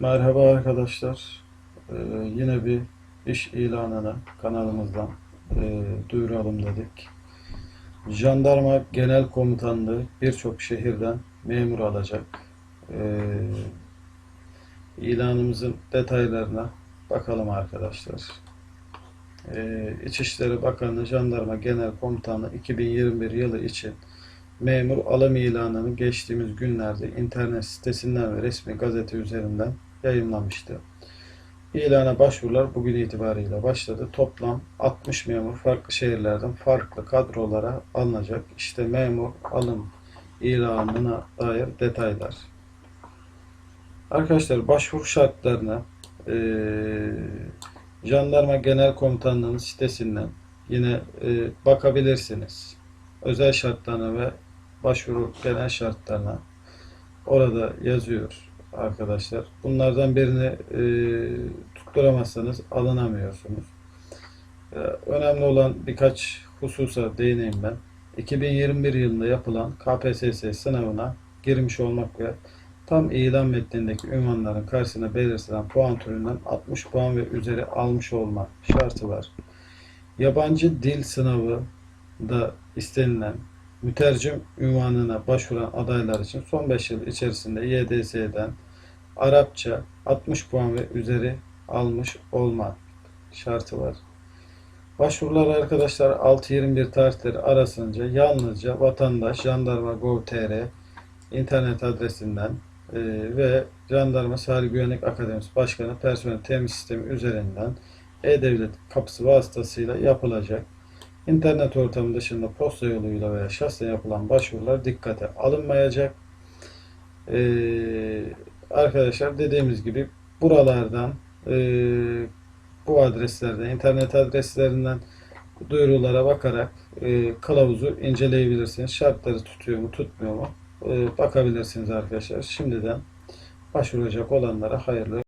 Merhaba arkadaşlar. Ee, yine bir iş ilanını kanalımızdan e, duyuralım dedik. Jandarma Genel Komutanlığı birçok şehirden memur alacak. Ee, ilanımızın detaylarına bakalım arkadaşlar. Ee, İçişleri Bakanlığı Jandarma Genel Komutanlığı 2021 yılı için memur alım ilanını geçtiğimiz günlerde internet sitesinden ve resmi gazete üzerinden yayınlamıştı. İlana başvurular bugün itibariyle başladı. Toplam 60 memur farklı şehirlerden farklı kadrolara alınacak. İşte memur alım ilanına dair detaylar. Arkadaşlar başvuru şartlarına eee Jandarma Genel Komutanlığı'nın sitesinden yine e, bakabilirsiniz. Özel şartlarına ve başvuru genel şartlarına orada yazıyor arkadaşlar. Bunlardan birini e, tutturamazsanız alınamıyorsunuz. E, önemli olan birkaç hususa değineyim ben. 2021 yılında yapılan KPSS sınavına girmiş olmak ve tam ilan metnindeki ünvanların karşısına belirtilen puan türünden 60 puan ve üzeri almış olma şartı var. Yabancı dil sınavı da istenilen mütercim ünvanına başvuran adaylar için son 5 yıl içerisinde YDS'den Arapça 60 puan ve üzeri almış olma şartı var. Başvurular arkadaşlar 6-21 tarihleri arasınca yalnızca vatandaş jandarma.gov.tr internet adresinden e, ve Jandarma Sahil Güvenlik Akademisi Başkanı personel temin sistemi üzerinden e-devlet kapısı vasıtasıyla yapılacak. İnternet ortamı dışında posta yoluyla veya şahsen yapılan başvurular dikkate alınmayacak. Ee, arkadaşlar dediğimiz gibi buralardan e, bu adreslerden internet adreslerinden duyurulara bakarak e, kılavuzu inceleyebilirsiniz. Şartları tutuyor mu tutmuyor mu e, bakabilirsiniz arkadaşlar. Şimdiden başvuracak olanlara hayırlı